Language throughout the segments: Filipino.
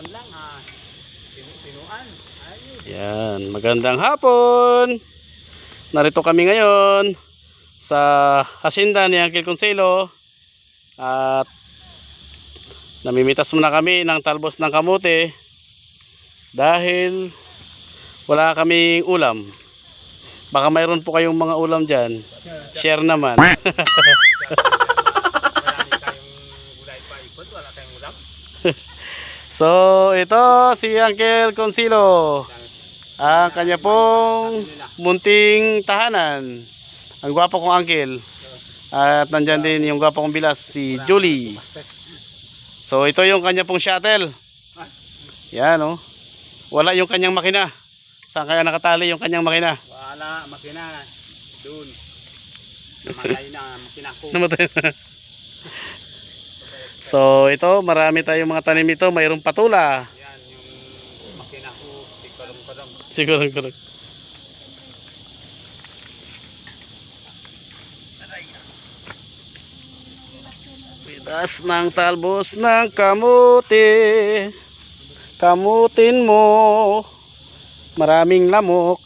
kuan lang ah. Pinu pinuan. Ayun. Yan, magandang hapon. Narito kami ngayon sa hasinda ni Uncle Conselo at namimitas muna kami ng talbos ng kamote dahil wala kaming ulam. Baka mayroon po kayong mga ulam dyan. Share naman. Wala din tayong gulay pa ikot, wala tayong ulam. So, ito si Uncle Consilo. Ang kanya pong munting tahanan. Ang gwapo kong uncle. At nandyan din yung gwapo kong bilas, si Julie. So ito yung kanya pong shuttle. Yan oh. Wala yung kanyang makina. Saan kaya nakatali yung kanyang makina? Wala, makina. Doon. Namatay na makina ko. Namatay na. So ito, marami tayong mga tanim ito. Mayroong patula. Yan, yung makina ko. Si kolong-kolong. Siguro siguro. Pitas ng talbos ng kamuti. Kamutin mo. Maraming lamok.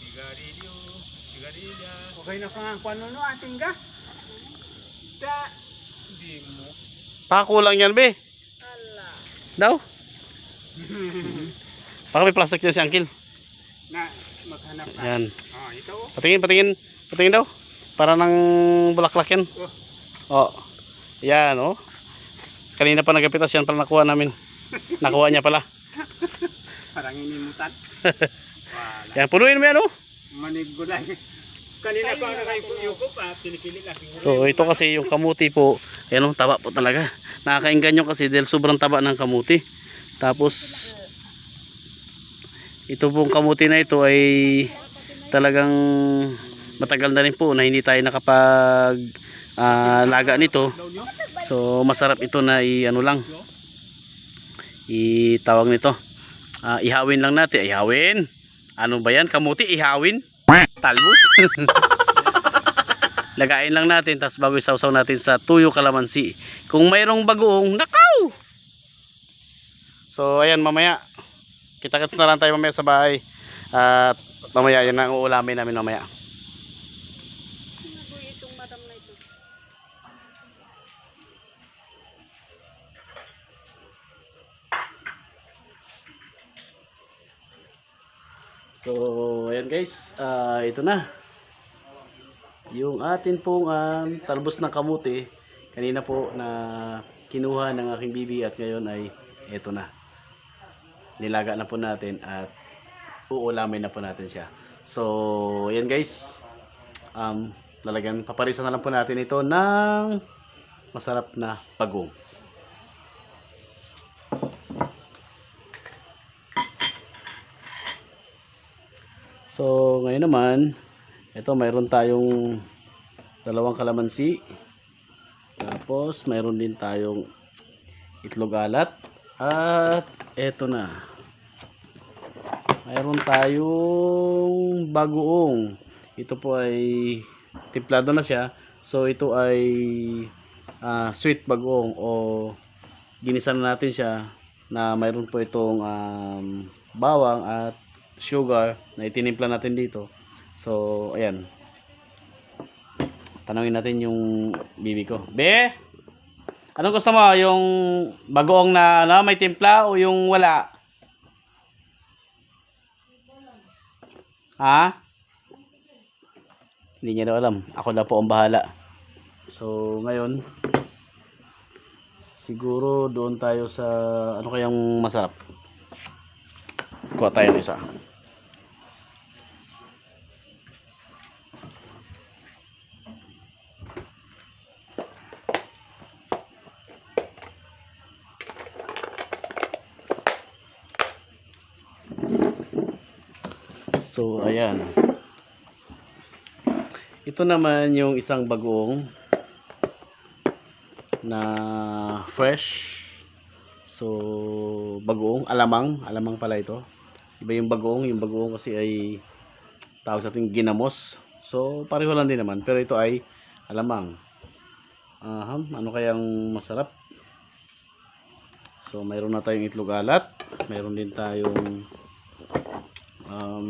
Sigarilyo, sigarilya. Okay na pa ang kuano no, ating ga? Sa, hindi mo. Pako lang yan, be. Ala. Daw. Baka may plastic dyan si Uncle. na, maghanap ka. Yan. Ah, ito oh. Patingin, patingin. Patingin daw. Para ng bulaklak yan. Oh. Oh. Yan, oh. Kanina pa nagapitas yan pala nakuha namin. Nakuha niya pala. Parang inimutan. Wala. Yan, punuin mo yan, oh. Manig gulay. Kanina pa na kayo yukop ah, pinipili lang siguro. So, ito kasi yung kamuti po. Ayan, oh, taba po talaga. Nakakainganyo kasi dahil sobrang taba ng kamuti. Tapos, ito pong kamuti na ito ay talagang matagal na rin po na hindi tayo nakapag ah, laga nito. Nyo? So masarap ito na i ano lang. Itawag nito. Ah, ihawin lang natin. Ihawin. Ano ba 'yan? Kamuti ihawin. Talbos. Lagain lang natin tapos bago isawsaw natin sa tuyo kalamansi. Kung mayroong bagoong, nakaw. So ayan mamaya. Kita-kits na lang tayo mamaya sa bahay. At mamaya yan ang uulamin namin mamaya. So, ayan guys, ah ito na. Yung atin pong um, talbos ng kamuti, kanina po na kinuha ng aking bibi at ngayon ay ito na. Nilaga na po natin at uulamin na po natin siya. So, ayan guys. Um, lalagyan, paparisa na lang po natin ito ng masarap na pagong. Naman, ito mayroon tayong dalawang kalamansi. Tapos, mayroon din tayong itlog alat. At, eto na. Mayroon tayong bagoong. Ito po ay timplado na siya. So, ito ay ah, sweet bagoong o ginisa na natin siya na mayroon po itong um, bawang at sugar na itinimpla natin dito. So, ayan. Tanungin natin yung bibi ko. Be! Anong gusto mo? Yung bagoong na ano, may timpla o yung wala? Ha? Hindi niya daw alam. Ako na po ang bahala. So, ngayon, siguro doon tayo sa ano kayang masarap. Kuha tayo ng isa. So, ayan. Ito naman yung isang bagoong na fresh. So, bagoong, alamang, alamang pala ito. Iba yung bagoong, yung bagoong kasi ay tawag sa ating ginamos. So, pareho lang din naman. Pero ito ay alamang. Aham, ano kayang masarap? So, mayroon na tayong itlog alat. Mayroon din tayong um,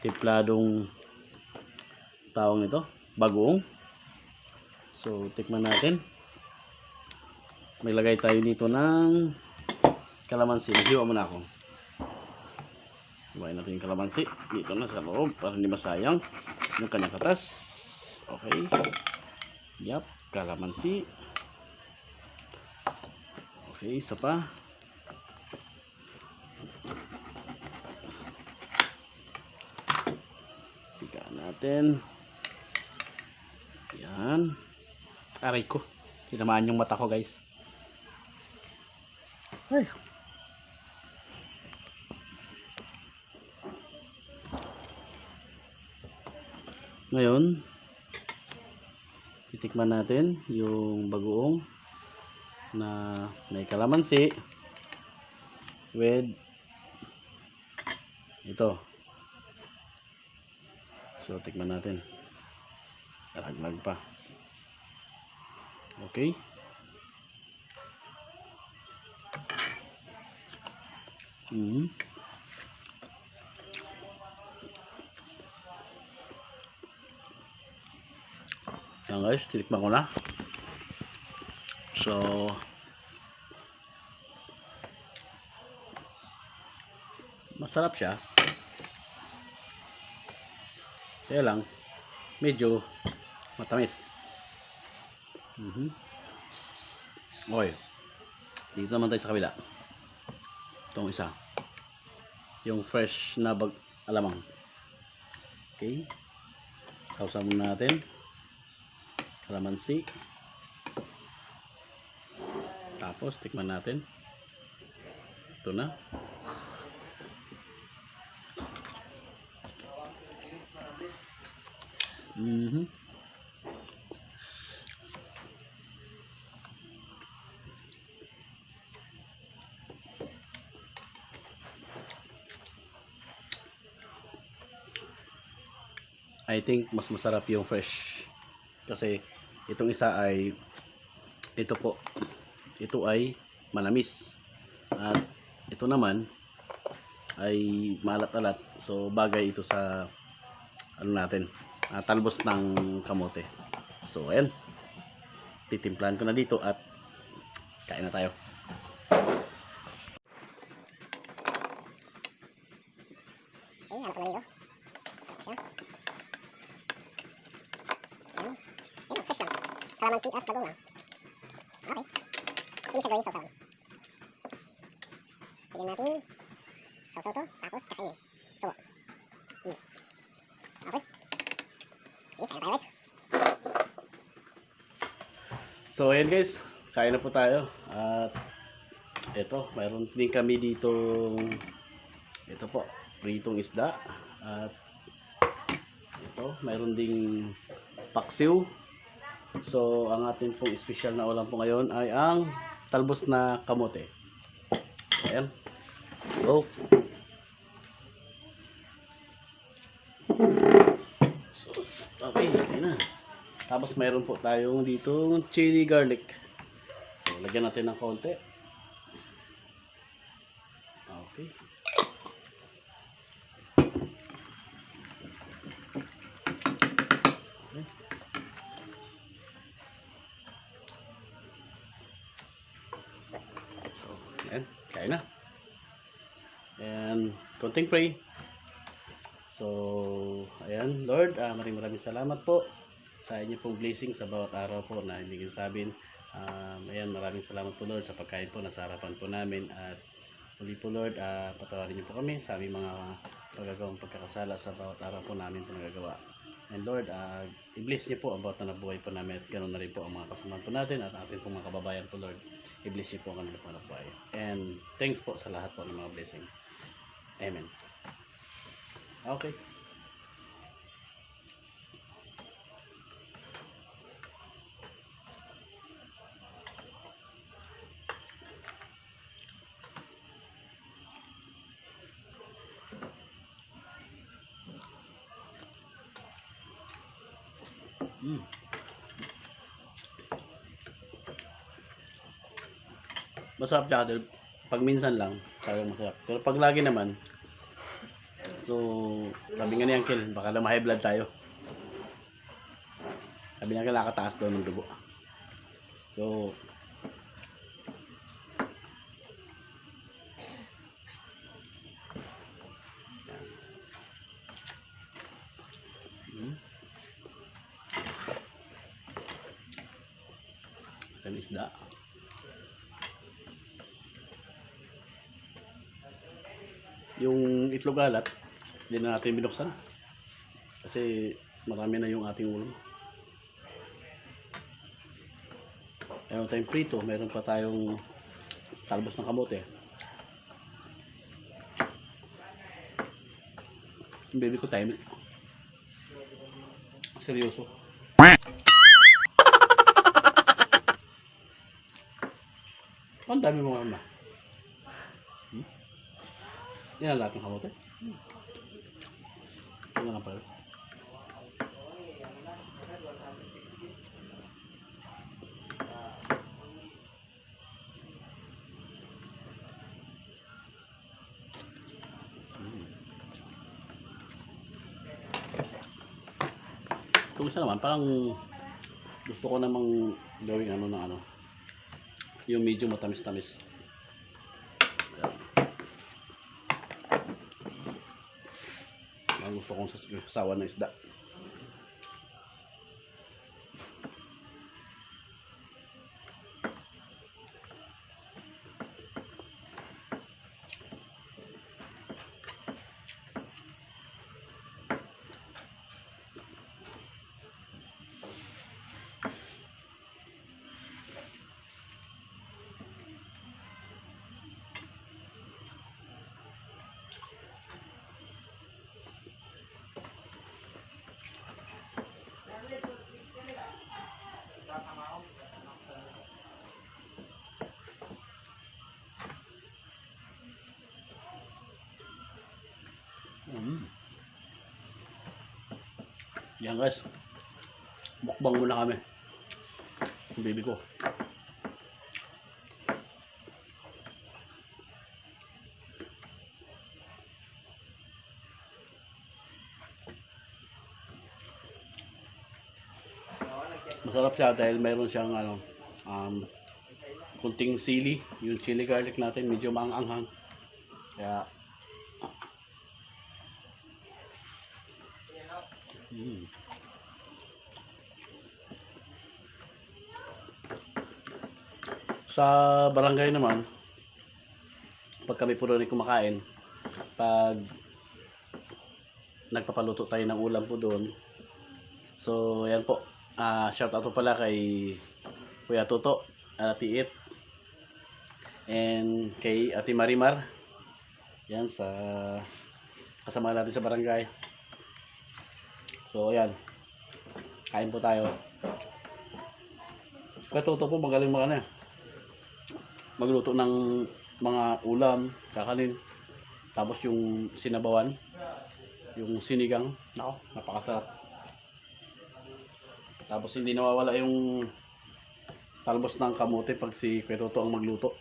tipladong tawag nito, bagoong. So, tikman natin. May lagay tayo dito ng kalamansi. Hiwa muna ako. Hiwain natin yung kalamansi. Dito na sa loob para hindi masayang yung kanyang katas. Okay. Yap, kalamansi. Okay, isa pa. Natin. Yan. Aray ko. Tinamaan yung mata ko, guys. Ay. Ngayon, titikman natin yung bagoong na may kalamansi with ito. So, tikman natin. Alaglag pa. Okay. Mhm. Yan guys, tinikman ko na. So, masarap siya. Kaya lang, medyo matamis. Mhm. Okay. Dito naman tayo sa kabila. Itong isa. Yung fresh na bag alamang. Okay. Sausaw muna natin. Kalamansi. Tapos, tikman natin. Ito na. Mhm. I think mas masarap yung fresh. Kasi itong isa ay ito po. Ito ay manamis. At ito naman ay malat-alat. So bagay ito sa ano natin ah, talbos ng kamote so ayan titimplan ko na dito at kain na tayo Ay, hanap ko na dito. Siya. Ayun. Ayun, fresh yan. Kalamansi at bagong lang. Okay. Hindi siya gawin sausawan. Pwede natin sausaw to, tapos kakainin. Subo. Hmm. Okay. Sige, kaya tayo guys. So ayan guys, kain na po tayo. At ito, mayroon din kami dito ito po, pritong isda. At ito, mayroon ding paksiw. So ang ating pong special na ulam po ngayon ay ang talbos na kamote. Ayan. Go. Tapos mayroon po tayong dito chili garlic. So, lagyan natin ng konti. Okay. So, ayan. Kain na. And, konting pray. So, ayan, Lord, ah, maraming maraming salamat po sa inyo pong blessing sa bawat araw po na ko sabin. Um, ayan, maraming salamat po Lord sa pagkain po na sa harapan po namin at muli po Lord, ah, patawarin niyo po kami sa aming mga pagagawang pagkakasala sa bawat araw po namin po nagagawa. And Lord, uh, i-bless niyo po ang bawat na nabuhay po namin at ganoon na rin po ang mga kasamahan po natin at ating pong mga kababayan po Lord. I-bless niyo po ang kanilang mga buhay. And thanks po sa lahat po ng mga blessing. Amen. Okay. Mm. Masarap siya dahil pag minsan lang, talagang masarap. Pero pag lagi naman, so, sabi nga ni Uncle, baka na ma-high blood tayo. Sabi niya nakataas daw ng dugo. So, Hmm. Yan isda. Yung itlog alat, hindi na natin binuksan. Kasi marami na yung ating ulam. Meron tayong prito, meron pa tayong talbos ng kamote. Yung baby ko time. Seryoso. Ang dami mo nga Hmm? Yan ang lahat ng kamote. Hmm. Yan lang pala. Hmm. Kung isa naman, parang gusto ko namang gawing ano na ano. Yung medyo matamis-tamis. Ang gusto kong sas- sasawa ng isda. Mm. Yan guys. Mukbang muna kami. Yung baby ko. Masarap siya dahil mayroon siyang ano, um, kunting sili. Yung chili garlic natin medyo maanghang. Kaya Mm. Sa barangay naman, pag kami puro rin kumakain, pag nagpapaluto tayo ng ulam po doon, so yan po, ah shout out po pala kay Kuya Toto, Ate It, and kay Ate Marimar, yan sa kasama natin sa barangay. So, ayan. Kain po tayo. Kaya totoo po magaling mga ano eh. Magluto ng mga ulam, kakanin. Tapos yung sinabawan, yung sinigang. Nako, napakasarap. Tapos hindi nawawala yung talbos ng kamote pag si Toto ang magluto.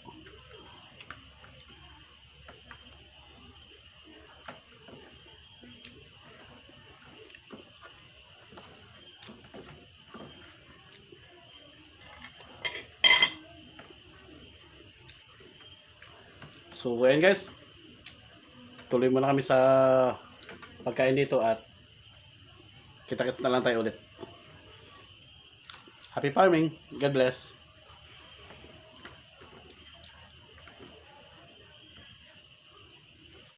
So, ayan guys. Tuloy muna kami sa pagkain dito at kita-kits na lang tayo ulit. Happy farming. God bless.